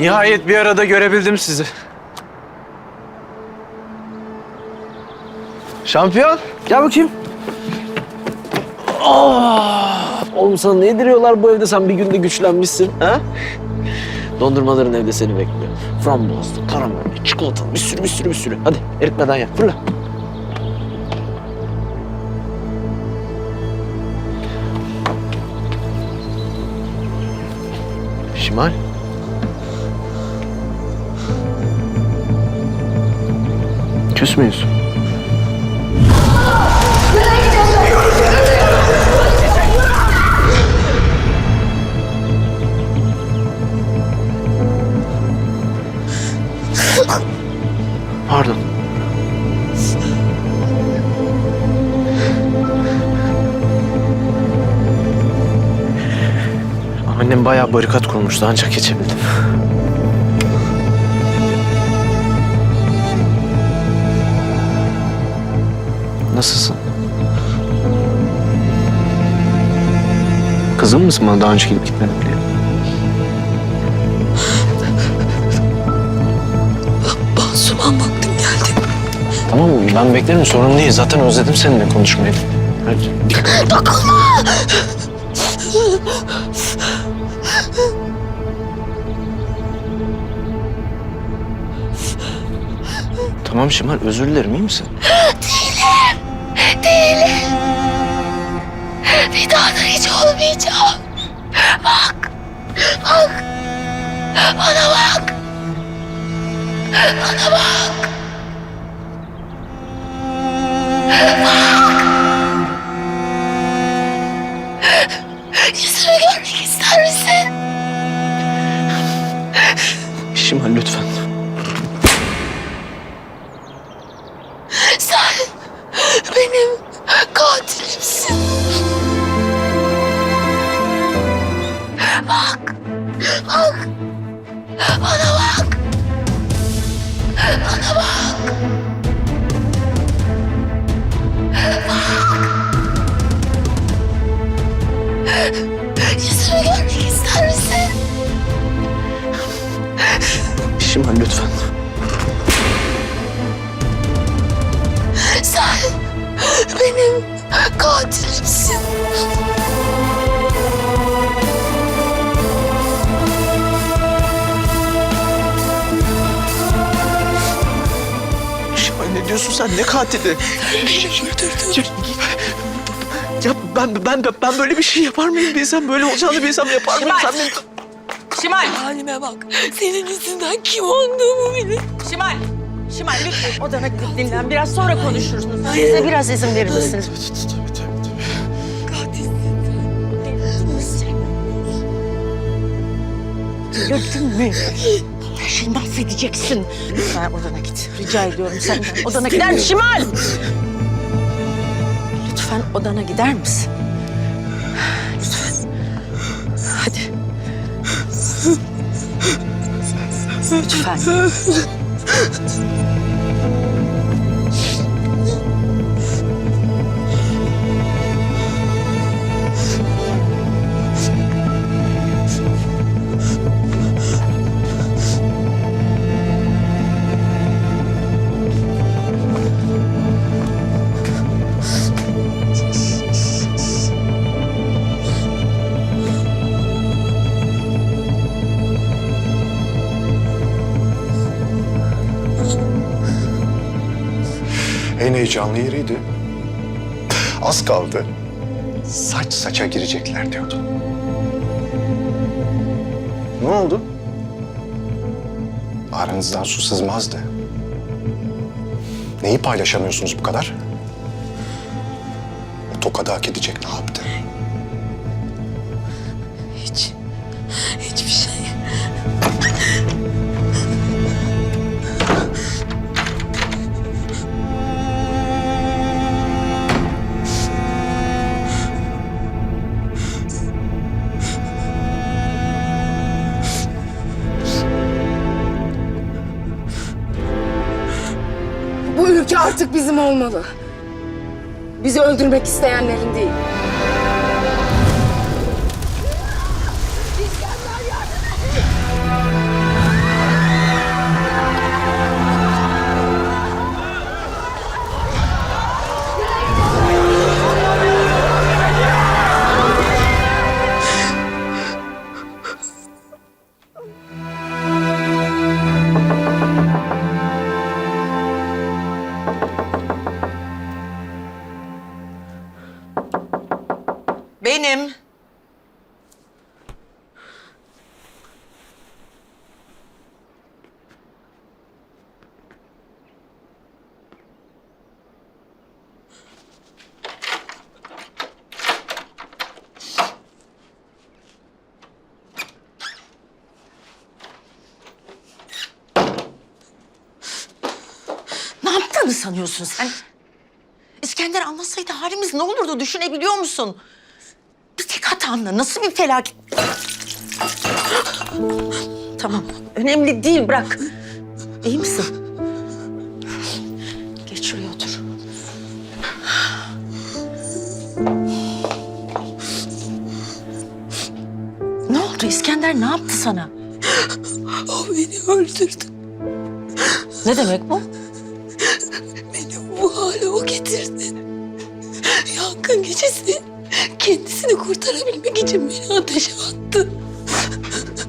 Nihayet bir arada görebildim sizi. Şampiyon, gel bakayım. Ah! Oğlum sana ne yediriyorlar bu evde? Sen bir günde güçlenmişsin. Ha? Dondurmaların evde seni bekliyor. Frambuazlı, karamelli, çikolatalı bir sürü bir sürü bir sürü. Hadi eritmeden yap. Fırla. Şimal. Küs müyüz? Pardon. Annem bayağı barikat kurmuştu ancak geçebildim. Kızım mısın bana daha önce gelip gitmedim diye? Basuman vaktim geldi. Tamam ben beklerim sorun değil. Zaten özledim seninle konuşmayı. Hadi. Dokunma! Tamam Şimal özür dilerim iyi misin? Değilim. Bir daha da olmayacağım. Bak. Bak. Bana bak. Bana bak. Bak. Yüzümü görmek ister misin? Şimal lütfen. Sen benim katilimsin. Ne diyorsun sen? Ne katili? Ya, ya ben, ben, ben böyle bir şey yapar mıyım bilsem? Böyle olacağını bilsem yapar mıyım? Şimal! Sen beni... Şimal, Halime bak. Senin yüzünden kim olduğumu bile. Şimal. Şimal lütfen odana gidip dinlen. Biraz sonra konuşuruz. Bize biraz izin verir misiniz? Katilsin Gördün mü? Her şeyi mahvedeceksin. Lütfen odana git. Rica ediyorum senden. Odana gider misin Şimal? Lütfen odana gider misin? Lütfen. Hadi. Lütfen. Altyazı M.K. En heyecanlı yeriydi. Az kaldı. Saç saça girecekler diyordu. Ne oldu? Aranızdan su sızmazdı. Neyi paylaşamıyorsunuz bu kadar? O tokadı hak edecek ne yaptı? Olmalı. Bizi öldürmek isteyenlerin değil. Sanıyorsun sen? İskender anlasaydı halimiz ne olurdu düşünebiliyor musun? Bir tek hatanla nasıl bir felaket... Tamam, önemli değil bırak. İyi misin? Geç şuraya otur. Ne oldu İskender ne yaptı sana? O beni öldürdü. Ne demek bu? Beni bu hale o getirdi. Yangın gecesi kendisini kurtarabilmek için beni ateşe attı.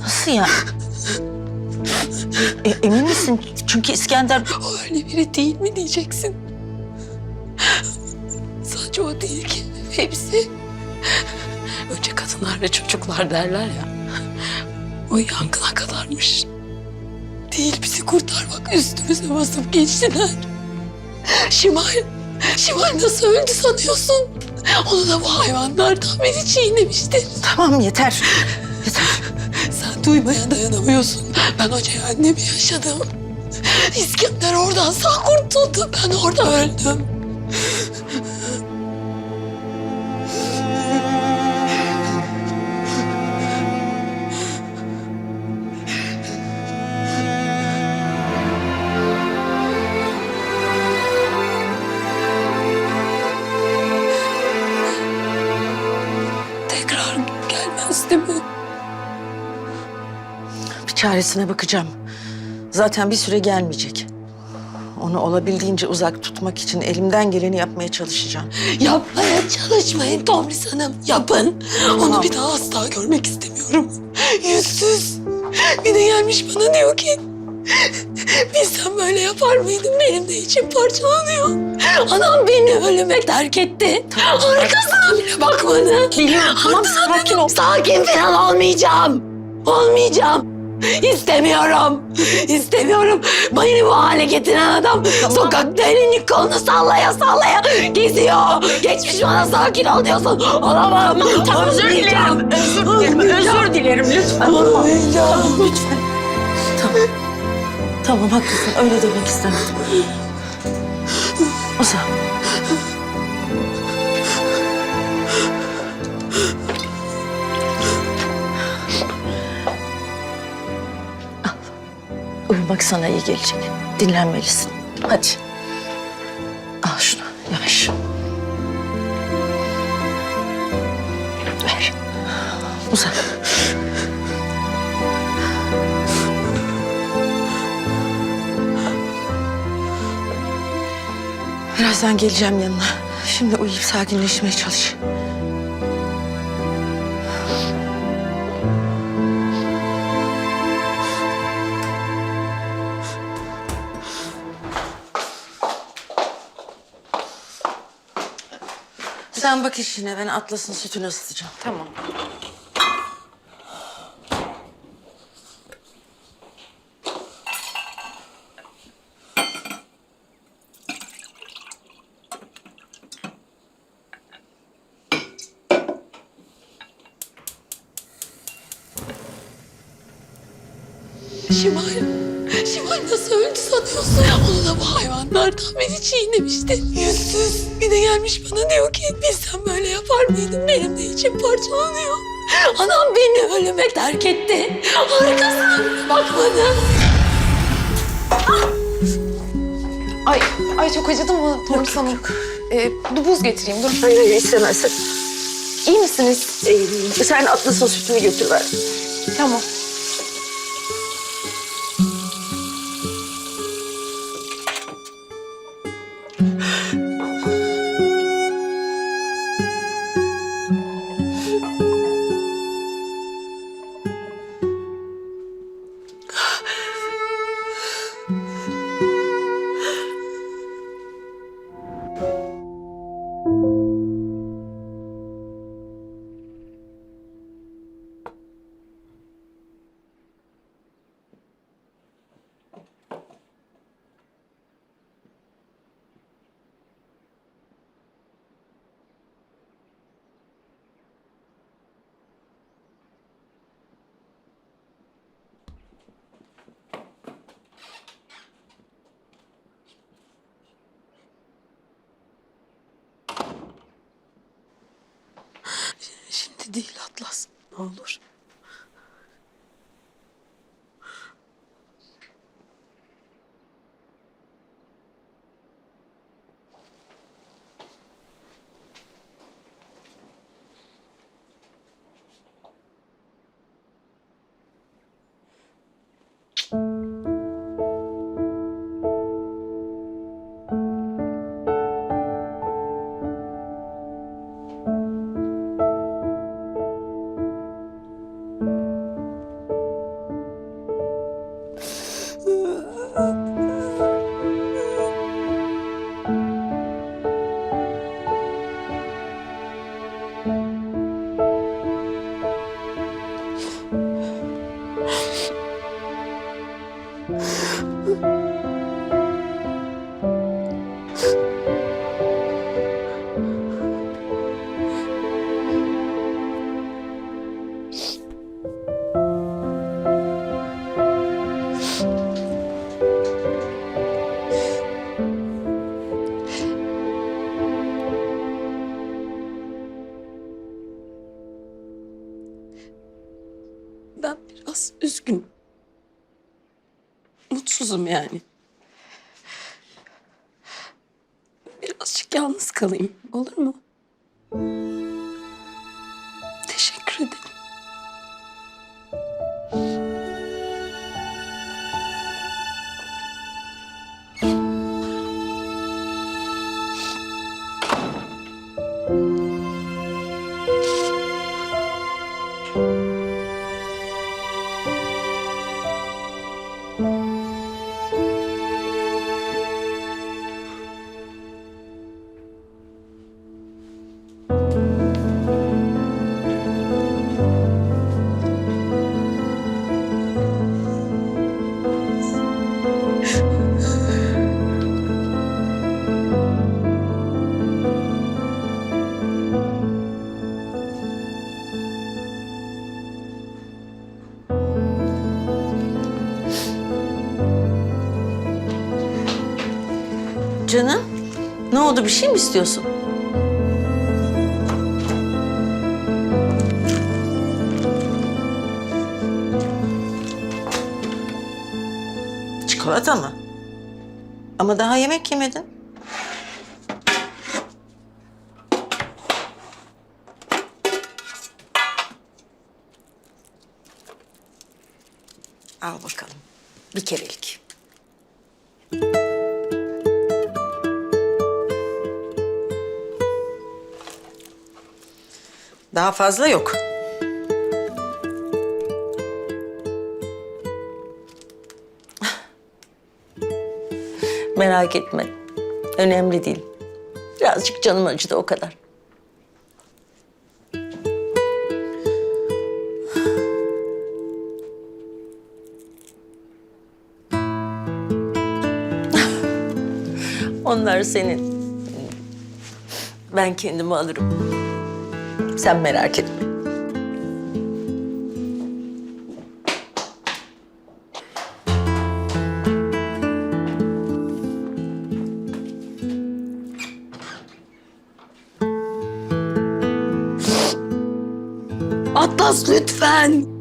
Nasıl ya? E, emin misin? Çünkü İskender O öyle biri değil mi diyeceksin. Sadece o değil ki. Hepsi. Önce kadınlar ve çocuklar derler ya. O yangına kadarmış. Değil bizi kurtarmak üstümüze basıp geçtiler. Şimal, Şimal nasıl öldü sanıyorsun? Onu da bu hayvanlardan biri çiğnemişti. tamam yeter. Yeter. Sen duymaya dayanamıyorsun. Ben o cehennemi yaşadım. İskender oradan sağ kurtuldu. Ben orada öldüm. Çaresine bakacağım. Zaten bir süre gelmeyecek. Onu olabildiğince uzak tutmak için elimden geleni yapmaya çalışacağım. Yapmaya çalışmayın Tomris Hanım. Yapın. Onu bir daha asla görmek istemiyorum. Yüzsüz. Bir de gelmiş bana diyor ki... Bilsem böyle yapar mıydım? Benim de içim parçalanıyor. Anam beni ölüme terk etti. Arkasına bile bakmadı. Biliyorum, tamam, sakin ol. Sakin falan olmayacağım. Olmayacağım. İstemiyorum. İstemiyorum. Beni bu hale getiren adam sokakta elini kolunu sallaya sallaya geziyor. Geçmiş bana sakin ol diyorsun. Olamam. Tamam, özür dilerim. Özür dilerim. Özür dilerim lütfen. Olmayacağım. Lütfen. Tamam. Tamam haklısın. Öyle demek istemedim. Ozan. Uyumak sana iyi gelecek. Dinlenmelisin. Hadi. Al şunu. Yavaş. Ver. Uzan. Birazdan geleceğim yanına. Şimdi uyuyup sakinleşmeye çalış. Sen bak işine, ben Atlas'ın sütünü ısıtacağım. Tamam. Şimal. Şimal nasıl öldü sanıyorsun? Onu da bu hayvanlardan biri çiğnemişti. Yüzsüz. Bir de gelmiş bana diyor ki bilsem böyle yapar mıydım? Benim de içim parçalanıyor. Anam beni ölüme terk etti. Arkasına bile bakmadı. Ay, ay çok acıdı mı Tomris Hanım? Ee, buz getireyim dur. Hayır hayır istemezsin. İyi misiniz? Ee, sen Atlas'ın sütünü götür ver. Tamam. Olur. Yani. Birazcık yalnız kalayım. Olur mu? Canım, ne oldu? Bir şey mi istiyorsun? Çikolata mı? Ama daha yemek yemedin. Al bakalım. Bir kerelik. Daha fazla yok. Merak etme. Önemli değil. Birazcık canım acıdı o kadar. Onlar senin. Ben kendimi alırım. Sen merak etme. Atlas lütfen.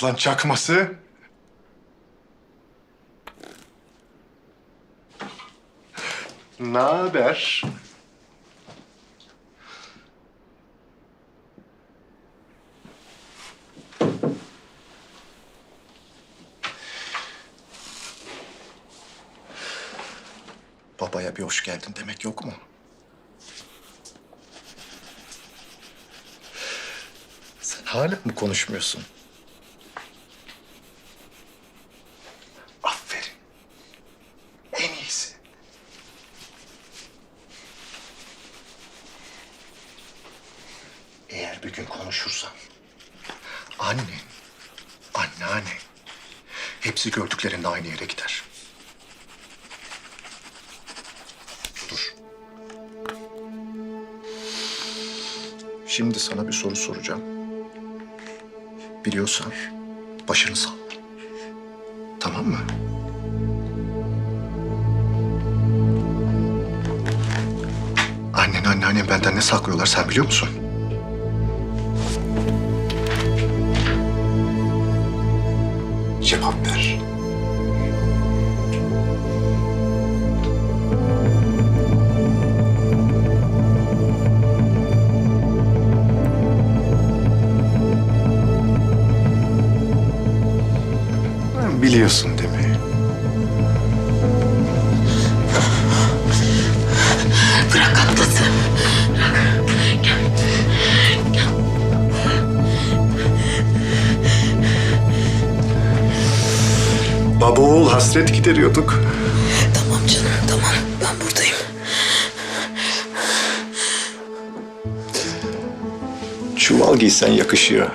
Aslan çakması. Ne haber? Babaya bir hoş geldin demek yok mu? Sen hala mı konuşmuyorsun? Hepsi gördüklerinde aynı yere gider. Dur. Şimdi sana bir soru soracağım. Biliyorsan başını sal. Tamam mı? Annen anneannem benden ne saklıyorlar sen biliyor musun? Biliyorsun değil mi? Bırak atlasın. Baba oğul hasret gideriyorduk. Tamam canım tamam ben buradayım. Çuval giysen yakışıyor.